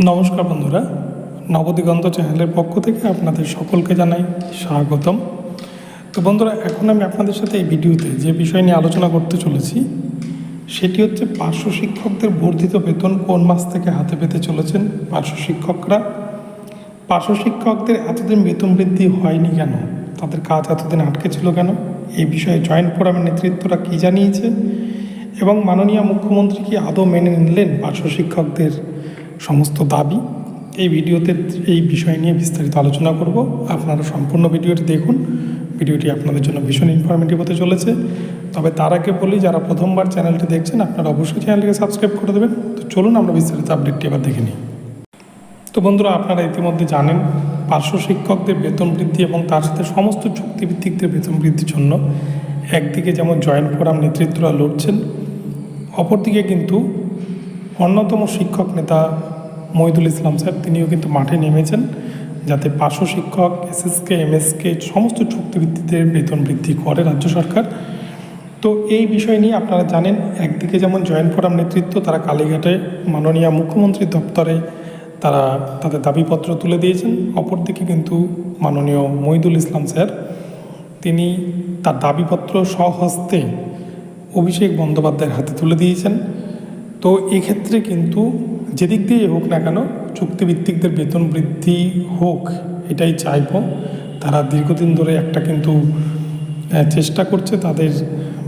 নমস্কার বন্ধুরা, নবদিগন্ত চ্যানেলের পক্ষ থেকে আপনাদের সকলকে জানাই স্বাগতম। তো বন্ধুরা, এখন আমি আপনাদের সাথে এই ভিডিওতে যে বিষয় নিয়ে আলোচনা করতে চলেছি, সেটি হচ্ছে পার্শ্ব শিক্ষকদের বর্ধিত বেতন কোন মাস থেকে হাতে পেতে চলেছেন পার্শ্ব শিক্ষকরা। পার্শ্ব শিক্ষকদের এতদিন বেতন বৃদ্ধি হয়নি কেন? তাদের কাজ এতদিন আটকে ছিল কেন? এই বিষয়ে জয়েন্ট ফোরামের নেতৃত্বরা কী জানিয়েছে? এবং মাননীয় মুখ্যমন্ত্রী কি আদৌ মেনে নিলেন পার্শ্ব শিক্ষকদের সমস্ত দাবি এই ভিডিওতে এই বিষয় নিয়ে বিস্তারিত আলোচনা করব। আপনারা সম্পূর্ণ ভিডিওটি দেখুন। ভিডিওটি আপনাদের জন্য ভীষণ ইনফরমেটিভ হতে চলেছে। তবে তার আগে বলি, যারা প্রথমবার চ্যানেলটি দেখছেন, আপনারা অবশ্যই চ্যানেলটিকে সাবস্ক্রাইব করে দেবেন। তো চলুন আমরা বিস্তারিত আপডেটটি এবার দেখে নিই। তো বন্ধুরা, আপনারা ইতিমধ্যে জানেন, পার্শ্ব শিক্ষকদের বেতন বৃদ্ধি এবং তার সাথে সমস্ত চুক্তিভিত্তিকদের বেতন বৃদ্ধির জন্য একদিকে যেমন জয়েন্ট ফোরাম নেতৃত্বরা লড়ছেন, অপরদিকে কিন্তু অন্যতম শিক্ষক নেতা মহিদুল ইসলাম স্যার, তিনিও কিন্তু মাঠে নেমেছেন, যাতে পার্শ্ব শিক্ষক এসএসকে এমএসকে সমস্ত চুক্তিভিত্তিতে বেতন বৃদ্ধি করে রাজ্য সরকার। তো এই বিষয় নিয়ে আপনারা জানেন, একদিকে যেমন জয়েন্ট ফোরাম নেতৃত্ব, তারা কালীঘাটে মাননীয় মুখ্যমন্ত্রীর দপ্তরে তারা তাদের দাবিপত্র তুলে দিয়েছেন। অপরদিকে কিন্তু মাননীয় মহিদুল ইসলাম স্যার, তিনি তার দাবিপত্র স্বহস্তে অভিষেক বন্দ্যোপাধ্যায়ের হাতে তুলে দিয়েছেন। তো এক্ষেত্রে কিন্তু যেদিক দিয়ে হোক না কেন চুক্তিভিত্তিকদের বেতন বৃদ্ধি হোক, এটাই চাইব। তারা দীর্ঘদিন ধরে একটা কিন্তু চেষ্টা করছে তাদের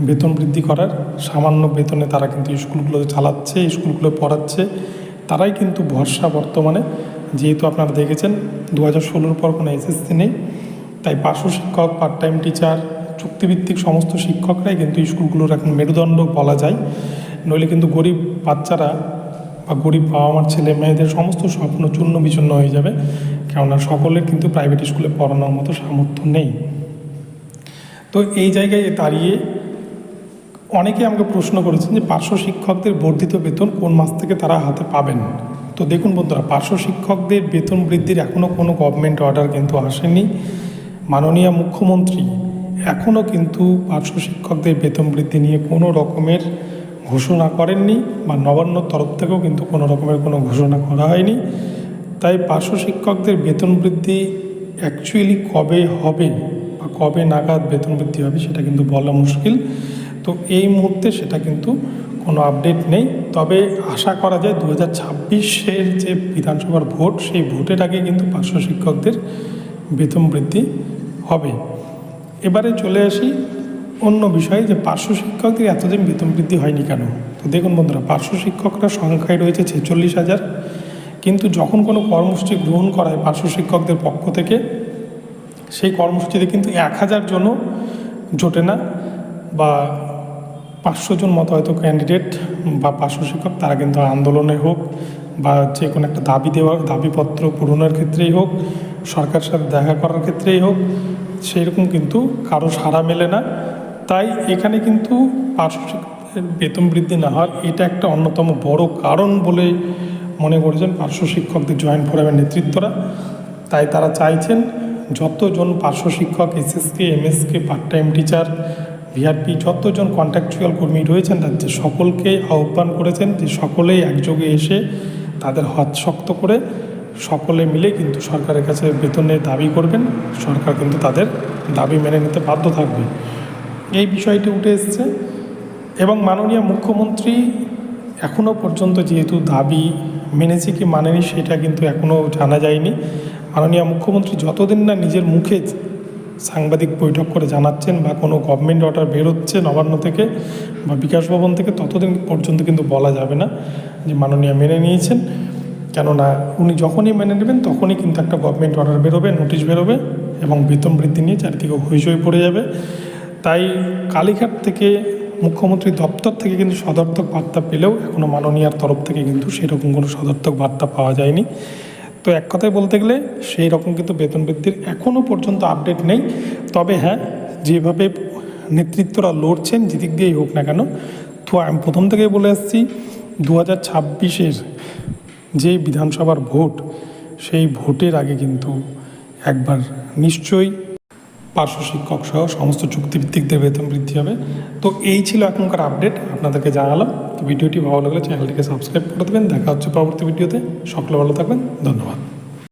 বেতন বৃদ্ধি করার। সামান্য বেতনে তারা কিন্তু স্কুলগুলো চালাচ্ছে স্কুলগুলো পড়াচ্ছে। তারাই কিন্তু ভরসা বর্তমানে। যেহেতু আপনারা দেখেছেন দু হাজার ষোলোর পর কোনো এসএসসি নেই, তাই পার্শ্ব শিক্ষক পার্ট টাইম টিচার চুক্তিভিত্তিক সমস্ত শিক্ষকরাই কিন্তু স্কুলগুলোর এখন মেরুদণ্ড বলা যায়। নইলে কিন্তু গরিব বাচ্চারা বা গরিব বাবা মার ছেলে মেয়েদের সমস্ত স্বপ্ন চূর্ণ বিচূর্ণ হয়ে যাবে। কেননা সকলের কিন্তু প্রাইভেট স্কুলে পড়ানোর মতো সামর্থ্য নেই। তো এই জায়গায় দাঁড়িয়ে অনেকে আমাকে প্রশ্ন করেছেন যে পার্শ্ব শিক্ষকদের বর্ধিত বেতন কোন মাস থেকে তারা হাতে পাবেন? তো দেখুন বন্ধুরা, পার্শ্ব শিক্ষকদের বেতন বৃদ্ধির এখনও কোনো গভর্নমেন্ট অর্ডার কিন্তু আসেনি। মাননীয় মুখ্যমন্ত্রী এখনও কিন্তু পার্শ্ব শিক্ষকদের বেতন বৃদ্ধি নিয়ে কোনো রকমের ঘোষণা করেননি বা নবান্নর তরফ থেকেও কিন্তু কোনো রকমের কোনো ঘোষণা করা হয়নি। তাই পার্শ্ব শিক্ষকদের বেতন বৃদ্ধি অ্যাকচুয়ালি কবে হবে বা কবে নাগাদ বেতন বৃদ্ধি হবে সেটা কিন্তু বলা মুশকিল। তো এই মুহূর্তে সেটা কিন্তু কোনো আপডেট নেই। তবে আশা করা যায় দু হাজার ছাব্বিশের যে বিধানসভার ভোট, সেই ভোটের আগে কিন্তু পার্শ্ব শিক্ষকদের বেতন বৃদ্ধি হবে। এবারে চলে আসি অন্য বিষয়ে যে পার্শ্ব শিক্ষকদের এতদিন বেতন বৃদ্ধি হয়নি কেন? তো দেখুন বন্ধুরা, পার্শ্ব শিক্ষকরা সংখ্যায় রয়েছে ছেচল্লিশ হাজার। কিন্তু যখন কোনো কর্মসূচি গ্রহণ করায় পার্শ্ব শিক্ষকদের পক্ষ থেকে, সেই কর্মসূচিতে কিন্তু এক হাজার জনও জোটে না বা পাঁচশো জন মতো হয়তো ক্যান্ডিডেট বা পার্শ্ব শিক্ষক তারা কিন্তু আন্দোলনে হোক বা যে কোনো একটা দাবি দেওয়ার দাবিপত্র পূরণের ক্ষেত্রেই হোক সরকার সাথে দেখা করার ক্ষেত্রেই হোক সেই রকম কিন্তু কারও সাড়া মেলে না। তাই এখানে কিন্তু পার্শ্ব শিক্ষকের বেতন বৃদ্ধি না হওয়ার এটা একটা অন্যতম বড় কারণ বলে মনে করেছেন পার্শ্ব শিক্ষকদের জয়েন্ট ফোরামের নেতৃত্বরা। তাই তারা চাইছেন যতজন পার্শ্ব শিক্ষক SSK, MSK part time teacher VRP যতজন কন্ট্রাকচুয়াল কর্মী রয়েছেন রাজ্যে সকলকে আহ্বান করেছেন যে সকলেই একযোগে এসে তাদের হাত শক্ত করে সকলে মিলে কিন্তু সরকারের কাছে বেতনের দাবি করবেন। সরকার কিন্তু তাদের দাবি মেনে নিতে বাধ্য থাকবে। এই বিষয়টি উঠে এসছে। এবং মাননীয় মুখ্যমন্ত্রী এখনও পর্যন্ত যেহেতু দাবি মেনেছে কি মানেনি, সেটা কিন্তু এখনও জানা যায়নি। মাননীয় মুখ্যমন্ত্রী যতদিন না নিজের মুখে সাংবাদিক বৈঠক করে জানাচ্ছেন বা কোনো গভর্নমেন্ট অর্ডার বেরোচ্ছে নবান্ন থেকে বা বিকাশ ভবন থেকে, ততদিন পর্যন্ত কিন্তু বলা যাবে না যে মাননীয় মেনে নিয়েছেন। কেননা উনি যখনই মেনে নেবেন, তখনই কিন্তু একটা গভর্নমেন্ট অর্ডার বেরোবে নোটিশ বেরোবে এবং বেতন বৃদ্ধি নিয়ে চারিদিকে হইচই পড়ে যাবে। তাই কালীঘাট থেকে মুখ্যমন্ত্রী দপ্তর থেকে কিন্তু সদর্থক বার্তা পেলেও এখনও মাননীয়ার তরফ থেকে কিন্তু সেরকম কোনো সদর্থক বার্তা পাওয়া যায়নি। তো এক কথায় বলতে গেলে সেই রকম কিন্তু বেতন বৃদ্ধির এখনও পর্যন্ত আপডেট নেই। তবে হ্যাঁ যেভাবে নেতৃত্বরা লড়ছেন, যেদিক দিয়েই হোক না কেন, তো আমি প্রথম থেকেই বলে আসছি দু হাজার ছাব্বিশের যে বিধানসভার ভোট, সেই ভোটের আগে কিন্তু একবার নিশ্চয়ই পার্শ্ব শিক্ষক সহ সমস্ত চুক্তিভিত্তিকদের বেতন বৃদ্ধি হবে। তো এই ছিল এখনকার আপডেট আপনাদেরকে জানালাম। তো ভিডিওটি ভালো লাগলে চ্যানেলটিকে সাবস্ক্রাইব করে দেবেন। দেখা হচ্ছে পরবর্তী ভিডিওতে। সকলে ভালো থাকবেন। ধন্যবাদ।